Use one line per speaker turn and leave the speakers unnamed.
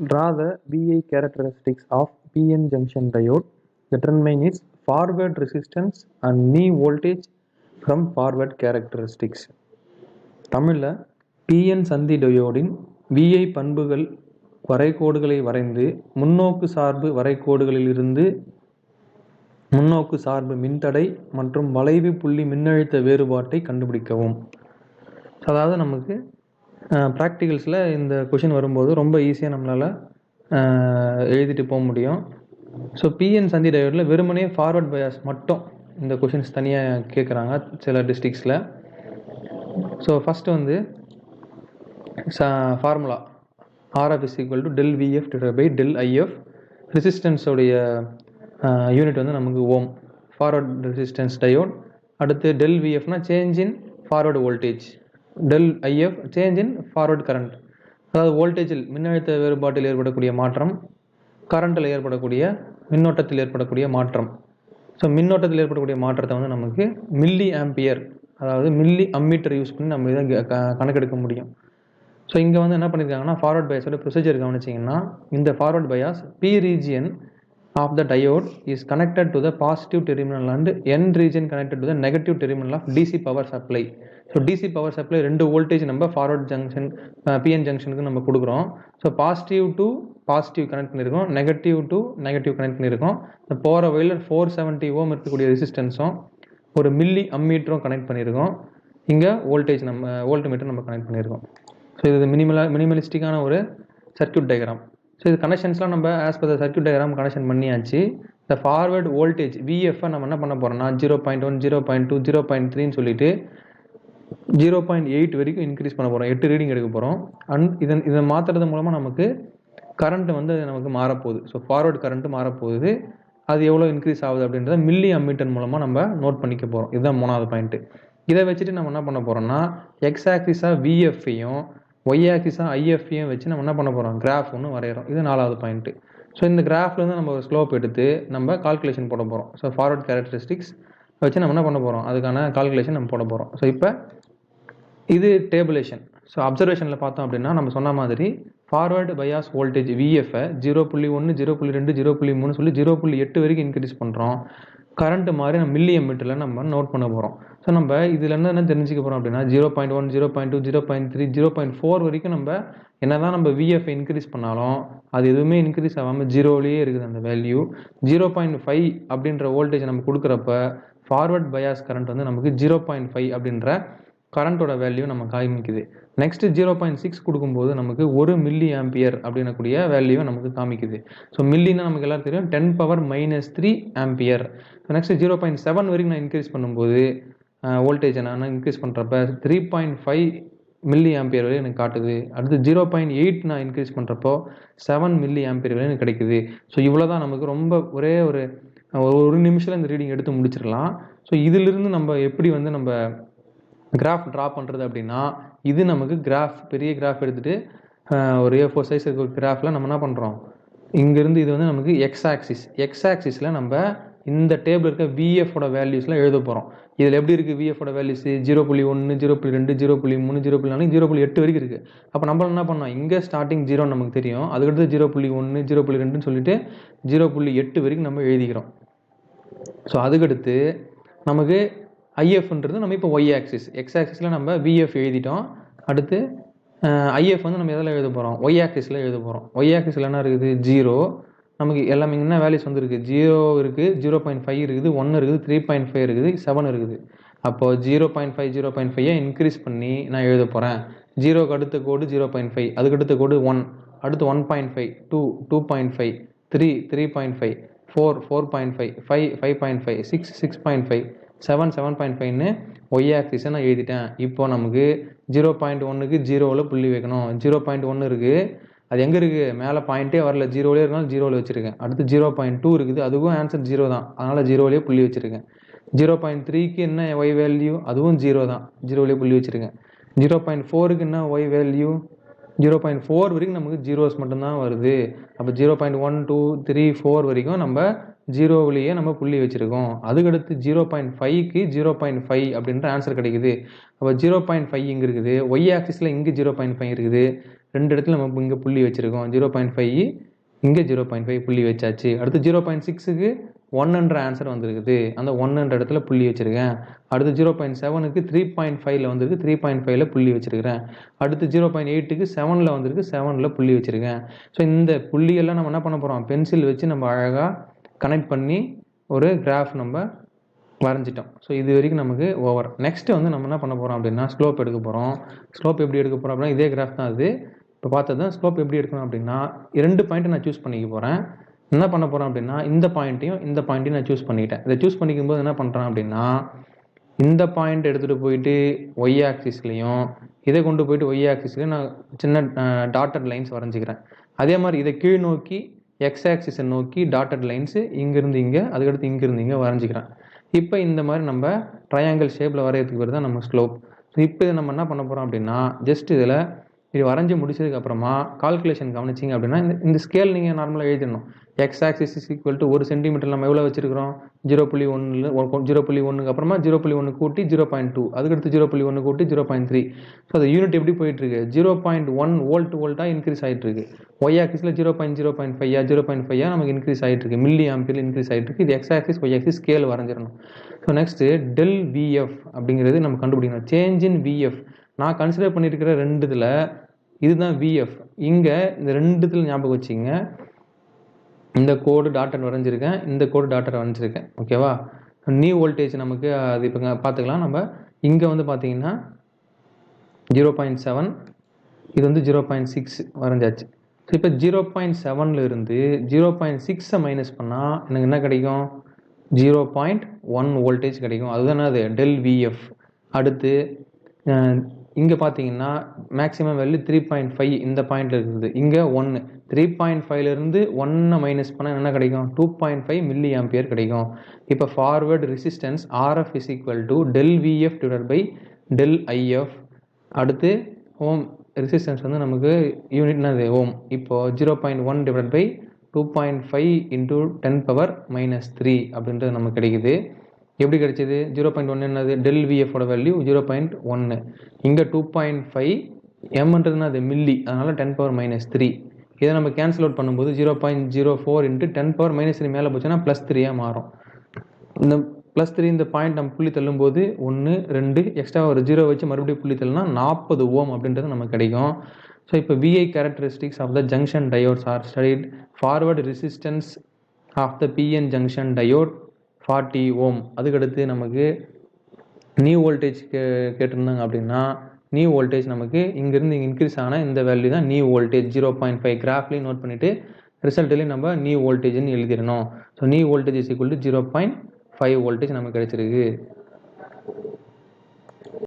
Draw the VI characteristics of PN junction diode. Determine its forward resistance and knee voltage from forward characteristics. தமிழில் P N சந்தி டயோடின் VI பண்புகள் வரைகோடுகளை வரைந்து முன்னோக்கு சார்பு வரைகோடுகளில் இருந்து முன்னோக்கு சார்பு மின்தடை மற்றும் வளைவு புள்ளி மின்னழுத்த வேறுபாட்டை கண்டுபிடிக்கவும் அதாவது நமக்கு ப்ராக்டிகல்ஸில் இந்த கொஷின் வரும்போது ரொம்ப ஈஸியாக நம்மளால் எழுதிட்டு போக முடியும். ஸோ பிஎன் சந்தி டயோடில் வெறுமனே ஃபார்வர்ட் பயாஸ் மட்டும் இந்த கொஷின்ஸ் தனியாக கேட்குறாங்க சில டிஸ்ட்ரிக்ஸில் ஸோ ஃபஸ்ட்டு வந்து formula R F is equal to del V F divide by del I F ரெசிஸ்டன்ஸோடைய unit வந்து நமக்கு ஓம். ஃபார்வர்ட் ரெசிஸ்டன்ஸ் டயோட் அடுத்து del விஎஃப்னா change in forward voltage del I F change in forward current அதாவது வோல்டேஜில் மின்னழுத்த வேறுபாட்டில் ஏற்படக்கூடிய மாற்றம் கரண்ட்டில் ஏற்படக்கூடிய மின்னோட்டத்தில் ஏற்படக்கூடிய மாற்றம். ஸோ மின்னோட்டத்தில் ஏற்படக்கூடிய மாற்றத்தை வந்து நமக்கு மில்லி ஆம்பியர் அதாவது மில்லி அம்மீட்டர் யூஸ் பண்ணி நம்ம இதை கணக்கெடுக்க முடியும். ஸோ இங்கே வந்து என்ன பண்ணியிருக்காங்கன்னா ஃபார்வர்ட் பயாஸோட ப்ரொசீஜர் கவனிச்சிங்கன்னா இந்த forward bias P region of the diode is connected to the positive terminal and N region connected to the negative terminal of D C power supply so D C power supply ரெண்டு voltage நம்ம forward junction PN ஜங்ஷனுக்கு நம்ம கொடுக்குறோம். So positive to positive connect பண்ணியிருக்கோம். Negative to negative connect பண்ணியிருக்கோம். இந்த போகிற வழியில் ஃபோர் செவன்ட்டி ஓம் இருக்கக்கூடிய ரெசிஸ்டன்ஸும் ஒரு மில்லி அம்மீட்டரும் கனெக்ட் பண்ணியிருக்கோம். இங்கே வோல்டேஜ் நம்ம வோல்ட் மீட்டர் நம்ம கனெக்ட் பண்ணியிருக்கோம். ஸோ இது மினிமலா மினிமலிஸ்டிக்கான ஒரு சர்க்கியூட் டயக்ராம் ஸோ இது கனெக்ஷன்ஸ்லாம் நம்ம as per the circuit diagram connection பண்ணியாச்சு. இந்த forward voltage V F I நம்ம என்ன பண்ண போகிறோம்னா zero point one zero point two zero point த்ரீன்னு சொல்லிட்டு ஜீரோ பாயிண்ட் எயிட் வரைக்கும் இன்க்ரீஸ் பண்ண போகிறோம் எட்டு ரீடிங் எடுக்க போகிறோம் அண்ட் இதன் இதை மாற்றுறது மூலமாக நமக்கு கரண்ட் வந்து நமக்கு மாறப்போகுது. ஸோ ஃபார்வர்ட் கரண்ட்டு மாறப்போகுது. அது எவ்வளோ இன்க்ரீஸ் ஆகுது அப்படின்றத மில்லி அம்மீட்டர் மூலமாக நம்ம நோட் பண்ணிக்க போகிறோம் இதுதான் மூணாவது பாயிண்ட்டு இதை வச்சுட்டு நம்ம என்ன பண்ண போகிறோம்னா எக்ஸ் ஆக்சிஸாக விஎஃப்ஐயும் ஒய் ஆக்சிஸாக ஐஎஃப்ஐயும் வச்சு நம்ம என்ன பண்ண போகிறோம் கிராஃப் ஒன்று வரைகிறோம் இது நாலாவது பாயிண்ட்டு ஸோ இந்த கிராஃப்லேருந்து நம்ம ஒரு ஸ்லோப் எடுத்து நம்ம கால்குலேஷன் போட போகிறோம் ஸோ ஃபார்வர்ட் கேரக்டரிஸ்டிக்ஸ் வச்சு நம்ம என்ன பண்ண போகிறோம் அதுக்கான கால்குலேஷன் நம்ம போட போகிறோம் ஸோ இப்போ இது டேபிளேஷன் ஸோ அப்சர்வேஷனில் பார்த்தோம் அப்படின்னா நம்ம சொன்ன மாதிரி forward bias voltage V F I zero புள்ளி ஒன்று ஜீரோ புள்ளி ரெண்டு ஜீரோ புள்ளி மூணு சொல்லி ஜீரோ புள்ளி எட்டு வரைக்கும் இன்க்ரீஸ் பண்ணுறோம் கரண்ட் மாதிரி நம்ம மில்லி எம்மிட்டரில் நம்ம நோட் பண்ண போகிறோம் ஸோ நம்ம இதில் என்ன என்ன தெரிஞ்சுக்க போகிறோம் அப்படின்னா zero point one zero point two zero point three zero point four வரைக்கும் நம்ம என்ன தான் நம்ம விஎஃப் இன்க்ரீஸ் பண்ணாலும் அது எதுவுமே இன்க்ரீஸ் ஆகாமல் ஜீரோலேயே இருக்குது அந்த வேல்யூ ஜீரோ பாயிண்ட் ஃபைவ் அப்படின்ற வோல்டேஜ் நம்ம கொடுக்குறப்ப ஃபார்வர்ட் பயாஸ் கரண்ட் வந்து நமக்கு ஜீரோ பாயிண்ட் ஃபைவ் அப்படின்ற கரண்ட்டோட வேல்யூ நம்ம காமிக்குது நெக்ஸ்ட் ஜீரோ பாயிண்ட் சிக்ஸ் கொடுக்கும்போது நமக்கு ஒரு மில்லி ஆம்பியர் அப்படின்னக்கூடிய வேல்யூ நமக்கு காமிக்குது. ஸோ மில்லின்னா நமக்கு எல்லாரும் தெரியும் ten power minus three ampere next zero point seven வரைக்கும் நான் இன்க்ரீஸ் பண்ணும்போது வோல்டேஜை நான் இன்க்ரீஸ் பண்ணுறப்ப three point five milli ampere வரை எனக்கு காட்டுது. அடுத்து ஜீரோ பாயிண்ட் எயிட் நான் இன்க்ரீஸ் பண்ணுறப்போ செவன் மில்லி ஆம்பியர் வரை எனக்கு கிடைக்குது. ஸோ இவ்வளோ தான் நமக்கு ரொம்ப ஒரே ஒரு ஒரு நிமிஷத்தில் இந்த ரீடிங் எடுத்து முடிச்சிடலாம். ஸோ இதிலிருந்து நம்ம எப்படி வந்து நம்ம கிராஃப் ட்ரா பண்ணுறது அப்படின்னா இது நமக்கு கிராஃப் பெரிய கிராஃப் எடுத்துகிட்டு ஒரு ஏ ஃபோர் சைஸ் இருக்கிற கிராஃபில் நம்ம என்ன பண்ணுறோம் இங்கேருந்து இது வந்து நமக்கு எக்ஸ் ஆக்சிஸ் எக்ஸ் ஆக்சிஸில் நம்ம இந்த டேபிள் இருக்க விஎஃபோட வேல்யூஸ்லாம் எழுத போகிறோம் இதில் எப்படி இருக்குது விஎஃபோட வேல்யூஸ் ஜீரோ புள்ளி ஒன்று ஜீரோ புள்ளி ரெண்டு ஜீரோ புள்ளி மூணு ஜீரோ புள்ளி நாலு ஜீரோ புள்ளி எட்டு வரைக்கும் இருக்குது அப்போ நம்ம என்ன பண்ணோம்? இங்கே ஸ்டார்டிங் ஜீரோ நமக்கு தெரியும். அதுக்கடுத்து ஜீரோ புள்ளி ஒன்று ஜீரோ புள்ளி ரெண்டுன்னு சொல்லிட்டு ஜீரோ புள்ளி எட்டு வரைக்கும் நம்ம எழுதிக்கிறோம். ஸோ அதுக்கடுத்து நமக்கு ஐஎஃப்ன்றது நம்ம இப்போ ஒய் ஆக்சிஸ் எக்ஸ் ஆக்சிஸில் நம்ம விஎஃப் எழுதிட்டோம். அடுத்து ஐஎஃப் வந்து நம்ம எதில் எழுத போகிறோம் ஒய் ஆக்சிஸில் எழுத போகிறோம் ஒய் ஆக்சிஸில் என்ன இருக்குது? ஜீரோ நமக்கு எல்லாமே என்ன வேல்யூஸ் வந்துருக்கு? ஜீரோ இருக்குது ஜீரோ பாயிண்ட் ஃபைவ் இருக்குது ஒன்று இருக்குது த்ரீ பாயிண்ட் ஃபைவ் இருக்குது செவன் இருக்குது. அப்போது zero point five zero point ஃபைவை இன்க்ரீஸ் பண்ணி நான் எழுத போகிறேன் ஜீரோக்கு அடுத்த கோடு ஜீரோ பாயிண்ட் ஃபைவ் அதுக்கு அடுத்த கோடு ஒன் அடுத்து one point five two two point five three three point five four four point five five five point five six six point five seven seven point ஃபைவ்னு ஒய் ஆக்சிஸை நான் எழுதிட்டேன். இப்போ நமக்கு ஜீரோ பாயிண்ட் ஒன்றுக்கு ஜீரோவில் புள்ளி வைக்கணும். ஜீரோ பாயிண்ட் ஒன்று இருக்குது அது எங்கே இருக்குது மேலே பாயிண்ட்டே வரல. ஜீரோலேயே இருந்தாலும் ஜீரோவில் வச்சுருக்கேன். அடுத்து ஜீரோ பாயிண்ட் டூ இருக்குது. அதுவும் ஆன்சர் ஜீரோ தான். அதனால் ஜீரோலேயே புள்ளி வச்சுருக்கேன். ஜீரோ பாயிண்ட் த்ரீக்கு என்ன ஒய் வேல்யூ அதுவும் ஜீரோ தான். ஜீரோலேயே புள்ளி வச்சுருக்கேன். ஜீரோ பாயிண்ட் ஃபோருக்கு என்ன Y value zero point four வரைக்கும் நமக்கு ஜீரோஸ் மட்டும்தான் வருது. அப்போ zero point one two three four வரைக்கும் நம்ம ஜீரோவிலேயே நம்ம புள்ளி வச்சுருக்கோம். அதுக்கடுத்து ஜீரோ பாயிண்ட் ஃபைவ்க்கு ஜீரோ பாயிண்ட் ஃபைவ் அப்படின்ற ஆன்சர் கிடைக்குது. அப்போ ஜீரோ பாயிண்ட் ஃபைவ் இங்கே இருக்குது. ஒய் ஆக்சிஸில் இங்கே ஜீரோ பாயிண்ட் ஃபைவ் இருக்குது. ரெண்டு இடத்துல நம்ம இங்கே புள்ளி வச்சுருக்கோம். ஜீரோ பாயிண்ட் ஃபைவ் இங்கே ஜீரோ பாயிண்ட் ஃபைவ் புள்ளி வச்சாச்சு. அடுத்து ஜீரோ பாயிண்ட் சிக்ஸுக்கு ஒன்னுன்ற ஆன்சர் வந்திருக்குது. அந்த ஒன்னுன்ற இடத்துல புள்ளி வச்சுருக்கேன். அடுத்து ஜீரோ பாயிண்ட் செவனுக்கு த்ரீ பாயிண்ட் ஃபைவ்ல வந்திருக்கு. த்ரீ பாயிண்ட் ஃபைவ்ல புள்ளி வச்சிருக்கிறேன். அடுத்து ஜீரோ பாயிண்ட் எயிட்டுக்கு செவனில் வந்திருக்கு. செவனில் புள்ளி வச்சுருக்கேன். ஸோ இந்த புள்ளியெல்லாம் நம்ம என்ன பண்ண போகிறோம் பென்சில் வச்சு நம்ம அழகாக கனெக்ட் பண்ணி ஒரு கிராஃப் நம்ம வரைஞ்சிட்டோம். ஸோ இது வரைக்கும் நமக்கு ஓவர் நெக்ஸ்ட் வந்து நம்ம என்ன பண்ண போகிறோம் அப்படின்னா ஸ்லோப் எடுக்க போகிறோம் ஸ்லோப் எப்படி எடுக்க போகிறோம் அப்படின்னா இதே கிராஃப் தான் அது இப்போ பார்த்தது தான் ஸ்லோப் எப்படி எடுக்கணும் அப்படின்னா இரண்டு பாயிண்ட்டை நான் சூஸ் பண்ணிக்க போகிறேன் என்ன பண்ண போகிறேன் அப்படின்னா இந்த பாயிண்ட்டையும் இந்த பாயிண்ட்டையும் நான் சூஸ் பண்ணிக்கிட்டேன். இதை சூஸ் பண்ணிக்கும் போது என்ன பண்ணுறேன் அப்படின்னா இந்த பாயிண்ட் எடுத்துகிட்டு போயிட்டு ஒய் ஆக்சிஸ்லேயும் இதை கொண்டு போயிட்டு ஒய் ஆக்சிஸ்லேயும் நான் சின்ன டாட்டட் லைன்ஸ் வரைஞ்சிக்கிறேன். அதே மாதிரி இதை கீழ் நோக்கி எக்ஸ் ஆக்சிஸை நோக்கி டாட்டட் லைன்ஸு இங்கேருந்து இங்கே அதுக்கடுத்து இங்கேருந்து இங்கே வரைஞ்சிக்கிறேன். இப்போ இந்த மாதிரி நம்ம ட்ரையாங்கிள் ஷேப்பில் வரையிறதுக்கு பேர் தான் நம்ம ஸ்லோப் ஸோ இப்போ இதை நம்ம என்ன பண்ண போகிறோம் அப்படின்னா ஜஸ்ட் இதில் இது வரைஞ்சி முடிச்சதுக்கப்புறமா கால்குலேஷன் கவனிச்சிங்க அப்படின்னா இந்த இந்த ஸ்கேல் நீங்கள் நார்மலாக எழுதிடணும். X axis is equal to ஒரு சென்டிமீட்டர் நம்ம எவ்வளோ வச்சிருக்கிறோம்? ஜீரோ புள்ளி ஒன்று ஜீரோ புள்ளி ஒன்றுக்கு அப்புறமா ஜீரோ புள்ளி ஒன்று கூட்டி ஜீரோ பாயிண்ட் டூ அதுக்கடுத்து ஜீரோ புள்ளி ஒன்று கூட்டி ஜீரோ பாயிண்ட் த்ரீ ஸோ அது யூனிட் எப்படி போயிட்டுருக்கு? ஜீரோ பாயிண்ட் ஒன் வோல்ட் வோல்ட்டாக இன்க்ரீஸ் ஆகிட்டு இருக்கு Y ஆக்சிஸில் zero point zero point five zero point five நமக்கு இன்க்ரீஸ் ஆகிட்டு இருக்கு மில்லி ஆம்பியர் இன்க்ரீஸ் ஆகிட்டு இருக்கு இது X axis Y axis scale வரைஞ்சிடணும் so next del VF அப்படிங்கிறது நம்ம கண்டுபிடிக்கணும். சேஞ்ச் இன் விஎஃப் நான் கன்சிடர் பண்ணியிருக்கிற ரெண்டு இதில் இதுதான் விஎஃப் இங்கே இந்த ரெண்டு இதில் ஞாபகம் வச்சுங்க இந்த கோடு டாட்டர் வரைஞ்சிருக்கேன் இந்த கோடு டாட்டர் வரைஞ்சிருக்கேன் ஓகேவா நியூ வோல்டேஜ் நமக்கு அது இப்போ பார்த்துக்கலாம் நம்ம இங்கே வந்து பார்த்தீங்கன்னா ஜீரோ பாயிண்ட் செவன் இது வந்து ஜீரோ பாயிண்ட் சிக்ஸ் வரைஞ்சாச்சு. ஸோ இப்போ ஜீரோ பாயிண்ட் செவனில் இருந்து ஜீரோ பாயிண்ட் சிக்ஸை மைனஸ் பண்ணால் எனக்கு என்ன கிடைக்கும்? ஜீரோ பாயிண்ட் ஒன் வோல்டேஜ் கிடைக்கும். அதுதானே அது? டெல் விஎஃப் அடுத்து இங்கே பார்த்தீங்கன்னா maximum value three point five இந்த பாயிண்ட்ல இருக்குது இங்கே ஒன்று த்ரீ பாயிண்ட் ஃபைவ்லேருந்து ஒன்னை மைனஸ் பண்ணால் என்ன கிடைக்கும்? Two point five milli ampere கிடைக்கும். இப்போ forward resistance R F is equal to del V F divide by del I F அடுத்து ஓம் ரெசிஸ்டன்ஸ் வந்து நமக்கு யூனிட்னா அது ஓம் இப்போ zero point one divide by two point five into ten power minus three அப்படின்றது நமக்கு கிடைக்குது. எப்படி கிடைச்சது? ஜீரோ பாயிண்ட் ஒன் என்னது? டெல் விஎஃபோட வேல்யூ ஜீரோ பாயிண்ட் ஒன்று இங்கே டூ பாயிண்ட் ஃபைவ் எம்ன்றதுனா அது மில்லி அதனால் டென் பவர் மைனஸ் த்ரீ இதை நம்ம கேன்சல் அவுட் பண்ணும்போது zero point zero four into ten power minus three மேலே போச்சுன்னா ப்ளஸ் த்ரீயாக மாறும். இந்த ப்ளஸ் த்ரீ இந்த பாயிண்ட் நம்ம புள்ளி தள்ளும்போது ஒன்று ரெண்டு எக்ஸ்ட்ரா ஒரு ஜீரோ வச்சு மறுபடியும் புள்ளி தள்ளுனா நாற்பது ஓம் அப்படின்றது நமக்கு கிடைக்கும். ஸோ இப்போ V I characteristics of the junction diodes are studied forward resistance of the P N junction diode forty ohm அதுக்கடுத்து நமக்கு நியூ வோல்டேஜ் கே கேட்டிருந்தாங்க அப்படின்னா நியூ வோல்டேஜ் நமக்கு இங்கேருந்து இன்க்ரீஸ் ஆன இந்த வேல்யூ தான் new voltage zero point five கிராஃப்லேயும் note பண்ணிவிட்டு ரிசல்ட்லேயும் நம்ம நியூ வோல்டேஜ்னு எழுதிடணும். So new voltage is equal to zero point five voltage நமக்கு கிடச்சிருக்கு.